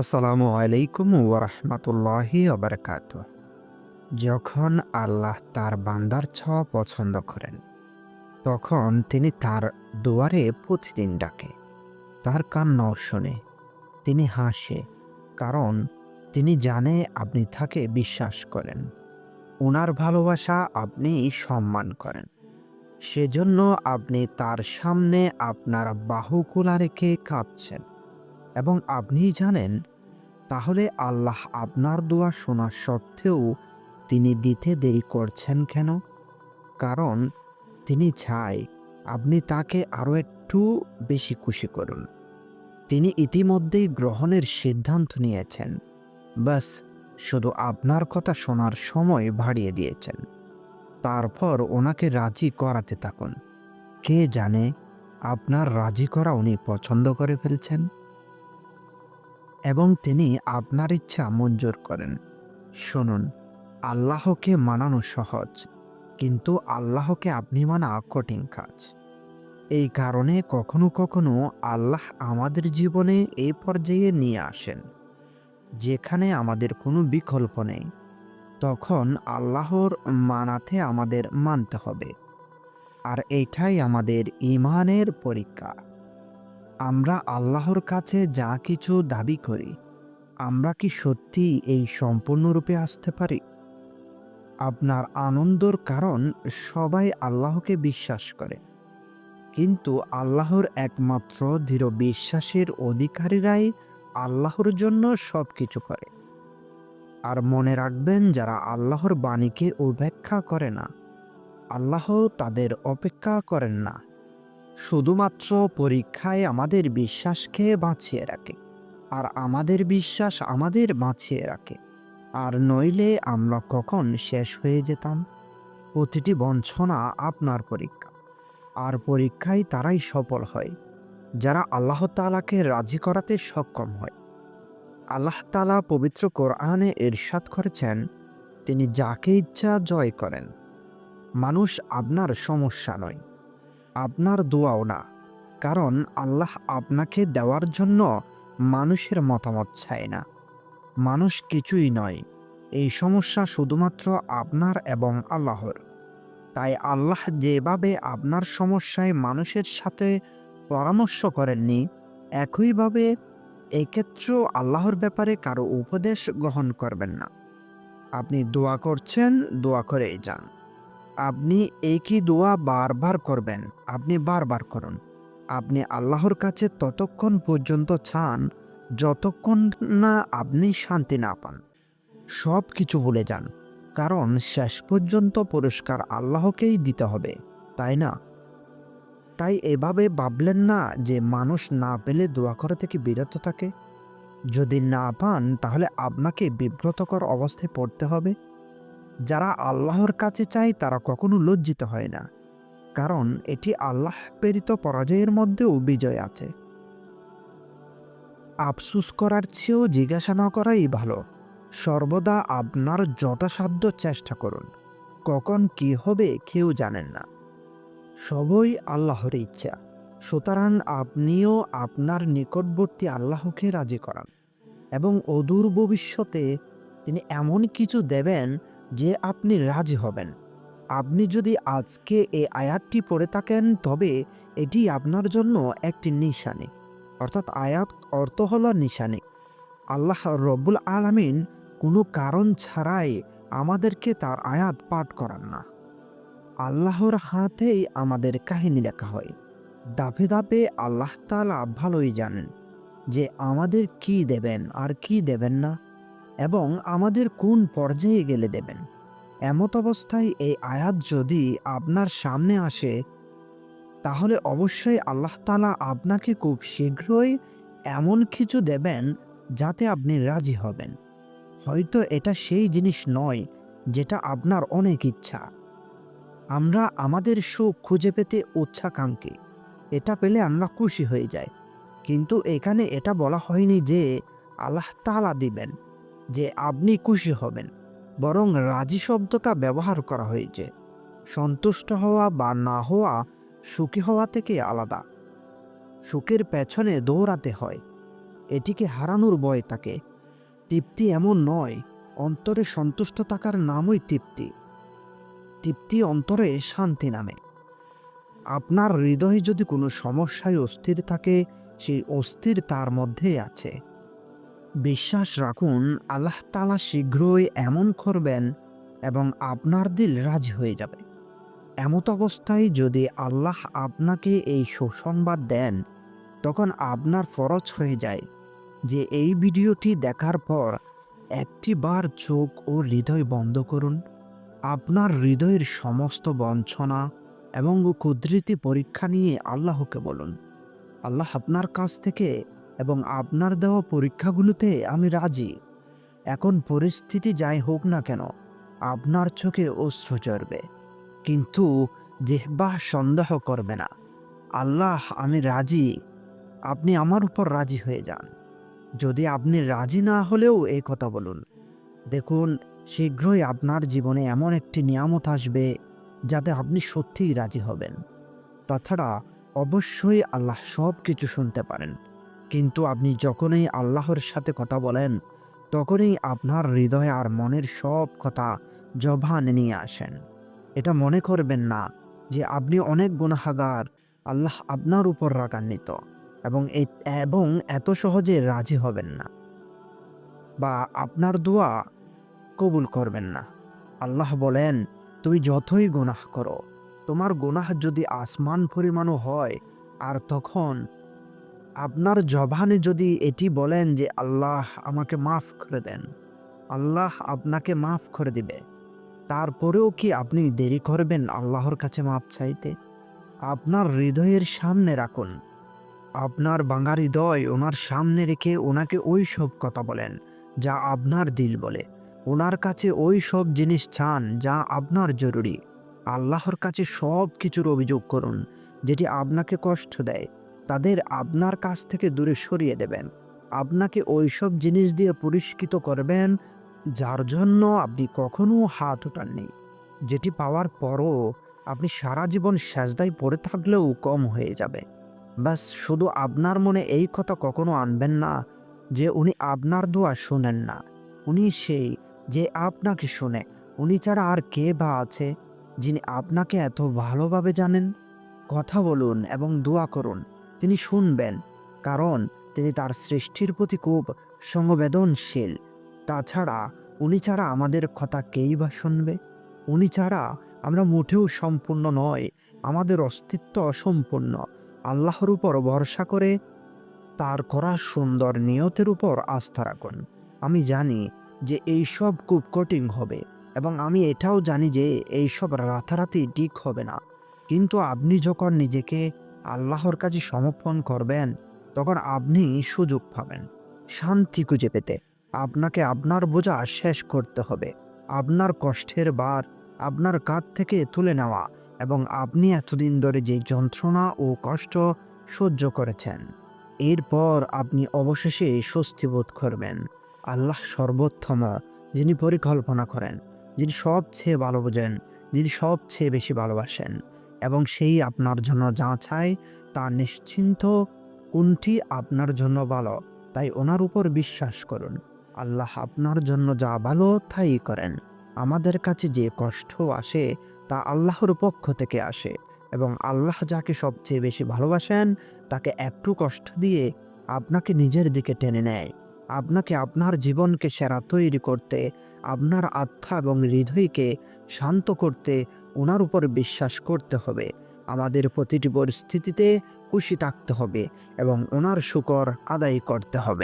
আসসালামু আলাইকুম ওরহমতুল্লাহি অবরকাত যখন আল্লাহ তার বান্দার ছোঁয়া পছন্দ করেন, তখন তিনি তার দুয়ারে প্রতিদিন ডাকে, তার কান্নাও শোনে, তিনি হাসে, কারণ তিনি জানে আপনি তাকে বিশ্বাস করেন ওনার ভালোবাসা আপনি সম্মান করেন। সেজন্য আপনি তার সামনে আপনার বাহু খোলা রেখে কাঁদছেন। এবং আপনি জানেন, তাহলে আল্লাহ আপনার দোয়া শোনা সত্ত্বেও তিনি দিতে দেরি করছেন কেন? কারণ তিনি চায় আপনি তাকে আরও একটু বেশি খুশি করুন। তিনি ইতিমধ্যেই গ্রহণের সিদ্ধান্ত নিয়েছেন। বাস শুধু আপনার কথা শোনার সময় বাড়িয়ে দিয়েছেন। তারপর ওনাকে রাজি করাতে থাকুন। কে জানে আপনার রাজি করা উনি পছন্দ করে ফেলছেন? এবং তিনি আপনার ইচ্ছা মঞ্জুর করেন। শুনুন, আল্লাহকে মানানো সহজ, কিন্তু আল্লাহকে আপনি মানা কঠিন কাজ। এই কারণে কখনো কখনো আল্লাহ আমাদের জীবনে এই পর্যায়ে নিয়ে আসেন, যেখানে আমাদের কোনো বিকল্প নেই। তখন আল্লাহর মানাতে আমাদের মানতে হবে। আর এইটাই আমাদের ইমানের পরীক্ষা। আমরা আল্লাহর কাছে যা কিছু দাবি করি, আমরা কি সত্যি এই সম্পূর্ণরূপে আসতে পারি? আপনার আনন্দর কারণ সবাই আল্লাহকে বিশ্বাস করে। কিন্তু আল্লাহর একমাত্র দৃঢ় বিশ্বাসের অধিকারীরাই আল্লাহর জন্য সব কিছু করে। আর মনে রাখবেন, যারা আল্লাহর বাণীকে উপেক্ষা করে না, আল্লাহ তাদের অপেক্ষা করেন না। শুধুমাত্র পরীক্ষায় আমাদের বিশ্বাসকে বাঁচিয়ে রাখে, আর আমাদের বিশ্বাস আমাদের বাঁচিয়ে রাখে। আর নইলে আমরা কখন শেষ হয়ে যেতাম? প্রতিটি বঞ্চনা আপনার পরীক্ষা, আর পরীক্ষায় তারাই সফল হয়, যারা আল্লাহ তালাকে রাজি করাতে সক্ষম হয়। আল্লাহ তালা পবিত্র কোরআনে এরশাদ করেছেন, তিনি যাকে ইচ্ছা জয় করেন। মানুষ আপনার সমস্যা নয়। আপনার দোয়াও না, কারণ আল্লাহ আপনাকে দেওয়ার জন্য মানুষের মতামত চায় না। মানুষ কিছুই নয়, এই সমস্যা শুধুমাত্র আপনার এবং আল্লাহর। তাই আল্লাহ যেভাবে আপনার সমস্যায় মানুষের সাথে পরামর্শ করেননি, একইভাবে এক্ষেত্রেও আল্লাহর ব্যাপারে কারও উপদেশ গ্রহণ করবেন না। আপনি দোয়া করছেন, দোয়া করেই যান। আপনি একই দোয়া বারবার করবেন, আপনি বারবার করুন। আপনি আল্লাহর কাছে ততক্ষণ পর্যন্ত চান, যতক্ষণ না আপনি শান্তি না পান। সব কিছু ভুলে যান, কারণ শেষ পর্যন্ত পুরস্কার আল্লাহকেই দিতে হবে, তাই না? তাই এভাবে ভাবলেন না যে মানুষ না পেলে দোয়া করা থেকে বিরত থাকে? যদি না পান, তাহলে আপনাকে বিব্রতকর অবস্থায় পড়তে হবে। যারা আল্লাহর কাছে চায় তারা কখনো লজ্জিত হয় না, কারণ এটি আল্লাহ প্রেরিত পরাজয়ের মধ্যেও বিজয় আছে। আফসুস করার চেয়েও জিজ্ঞাসা না করাই ভালো। সর্বদা আপনার যথাসাধ্য চেষ্টা করুন। কখন কি হবে কেউ জানেন না। সবই আল্লাহর ইচ্ছা। সুতরাং আপনিও আপনার নিকটবর্তী আল্লাহকে রাজি করান এবং অদূর ভবিষ্যতে তিনি এমন কিছু দেবেন যে আপনি রাজি হবেন। আপনি যদি আজকে এই আয়াতটি পড়ে থাকেন, তবে এটি আপনার জন্য একটি নিশানি। অর্থাৎ আয়াত অর্থ হল নিশানি। আল্লাহ রব্বুল আলামিন কোনো কারণ ছাড়াই আমাদেরকে তার আয়াত পাঠ করান না। আল্লাহর হাতেই আমাদের কাহিনী লেখা হয়। দাপে দাপে আল্লাহ তালা ভালোই জানেন যে আমাদের কি দেবেন আর কি দেবেন না। এবং আমাদের কোন পর্যায়ে গেলে দেবেন? এমত অবস্থায় এই আয়াত যদি আপনার সামনে আসে, তাহলে অবশ্যই আল্লাহ তালা আপনাকে খুব শীঘ্রই এমন কিছু দেবেন যাতে আপনি রাজি হবেন। হয়তো এটা সেই জিনিস নয় যেটা আপনার অনেক ইচ্ছা। আমরা আমাদের সুখ খুঁজে পেতে উচ্ছাকাঙ্ক্ষী এটা পেলে আমরা খুশি হয়ে যাই। কিন্তু এখানে এটা বলা হয়নি যে আল্লাহ তালা দিবেন। যে আপনি খুশি হবেন, বরং রাজি শব্দটা ব্যবহার করা হয়েছে। সন্তুষ্ট হওয়া বা না হওয়া, সুখী হওয়া থেকে আলাদা। সুখের পেছনে দৌড়াতে হয়। এটিকে হারানোর ভয় থাকে। তৃপ্তি এমন নয়, অন্তরে সন্তুষ্ট থাকার নামই তৃপ্তি। তৃপ্তি অন্তরে শান্তি নামে। আপনার হৃদয়ে যদি কোনো সমস্যায় অস্থির থাকে, সেই অস্থির তার মধ্যেই আছে। বিশ্বাস রাখুন, আল্লাহ তালা শীঘ্রই এমন করবেন এবং আপনার দিল রাজি হয়ে যাবে। এমত অবস্থায় যদি আল্লাহ আপনাকে এই সুসংবাদ দেন, তখন আপনার ফরজ হয়ে যায় যে এই ভিডিওটি দেখার পর একটি বার চোখ ও হৃদয় বন্ধ করুন। আপনার হৃদয়ের সমস্ত বঞ্চনা এবং কুদরতি পরীক্ষা নিয়ে আল্লাহকে বলুন। আল্লাহ আপনার কাছ থেকে এবং আপনার দেওয়া পরীক্ষাগুলোতে আমি রাজি। এখন পরিস্থিতি যাই হোক না কেন, আপনার চোখে অশ্রু চড়বে কিন্তু জেহবাহ সন্দেহ করবে না। আল্লাহ, আমি রাজি। আপনি আমার উপর রাজি হয়ে যান। যদি আপনি রাজি না হলেও এই কথা বলুন। দেখুন, শীঘ্রই আপনার জীবনে এমন একটি নিয়ামত আসবে যাতে আপনি সত্যিই রাজি হবেন। তাছাড়া অবশ্যই আল্লাহ সব কিছু শুনতে পারেন। কিন্তু আপনি যখনই আল্লাহর সাথে কথা বলেন, তখনই আপনার হৃদয় আর মনের সব কথা জবানে নিয়ে আসেন। এটা মনে করবেন না যে আপনি অনেক গুনাহাগার, আল্লাহ আপনার উপর রাগান্বিত এবং এবং এত সহজে রাজি হবেন না বা আপনার দোয়া কবুল করবেন না। আল্লাহ বলেন, তুমি যতই গুনাহ করো, তোমার গুনাহ যদি আসমান পরিমাণও হয়, আর তখন আপনার জবানে যদি এটি বলেন যে আল্লাহ আমাকে মাফ করে দেন, আল্লাহ আপনাকে মাফ করে দিবে, তারপরেও কি আপনি দেরি করবেন আল্লাহর কাছে মাপ চাইতে? আপনার হৃদয়ের সামনে রাখুন। আপনার বাঙা হৃদয় ওনার সামনে রেখে ওনাকে ওই সব কথা বলেন যা আপনার দিল বলে। ওনার কাছে ওই সব জিনিস চান যা আপনার জরুরি। আল্লাহর কাছে সব কিছুর অভিযোগ করুন, যেটি আপনাকে কষ্ট দেয়। তাদের আপনার কাছ থেকে দূরে সরিয়ে দেবেন। আপনাকে ওই সব জিনিস দিয়ে পুরস্কৃত করবেন, যার জন্য আপনি কখনো হাত ওঠাননি। যেটি পাওয়ার পরও আপনি সারা জীবন সাজদায় পড়ে থাকলেও কম হয়ে যাবে। ব্যাস, শুধু আপনার মনে এই কথা কখনো আনবেন না যে উনি আপনার দোয়া শোনেন না। উনি সেই যে আপনাকে শোনে, উনি ছাড়া আর কে বা আছে যিনি আপনাকে এত ভালোভাবে জানেন? কথা বলুন এবং দোয়া করুন। তিনি শুনবেন, কারণ তিনি তার সৃষ্টির প্রতি খুব সংবেদনশীল। তাছাড়া উনি ছাড়া আমাদের কথা কেই বা শুনবে? উনি ছাড়া আমরা মোটেও সম্পূর্ণ নয়, আমাদের অস্তিত্ব অসম্পূর্ণ। আল্লাহর উপর ভরসা করে তার করা সুন্দর নিয়তের উপর আস্থা রাখুন। আমি জানি যে এই সব খুব কঠিন হবে এবং আমি এটাও জানি যে এই সব রাতারাতি ঠিক হবে না। কিন্তু আপনি যখন নিজেকে আল্লাহর কাছে সমর্পণ করবেন, তখন আপনি সুযোগ পাবেন। শান্তি খুঁজে পেতে। আপনাকে আপনার বোঝা শেষ করতে হবে। আপনার কষ্টের বার, আপনার কাঁধ থেকে তুলে নেওয়া এবং আপনি এতদিন ধরে যে যন্ত্রণা ও কষ্ট সহ্য করেছেন, এরপর আপনি অবশেষে স্বস্তি বোধ করবেন। আল্লাহ সর্বোত্তম, যিনি পরিকল্পনা করেন, যিনি সবচেয়ে ভালো বোঝেন, যিনি সবচেয়ে বেশি ভালোবাসেন। এবং সেই আপনার জন্য যা চায় তা নিশ্চিন্ত কোনটি আপনার জন্য ভালো। তাই ওনার উপর বিশ্বাস করুন। আল্লাহ আপনার জন্য যা ভালো তাই করেন। আমাদের কাছে যে কষ্ট আসে তা আল্লাহর পক্ষ থেকে আসে এবং আল্লাহ যাকে সবচেয়ে বেশি ভালোবাসেন তাকে একটু কষ্ট দিয়ে আপনাকে নিজের দিকে টেনে নেয়। আপনাকে আপনার জীবনকে সেরা তৈরি করতে, আপনার আত্মা এবং হৃদয়কে শান্ত করতে ওনার উপর বিশ্বাস করতে হবে। আমাদের প্রতিটি পরিস্থিতিতে খুশি থাকতে হবে এবং ওনার শুকর আদায় করতে হবে।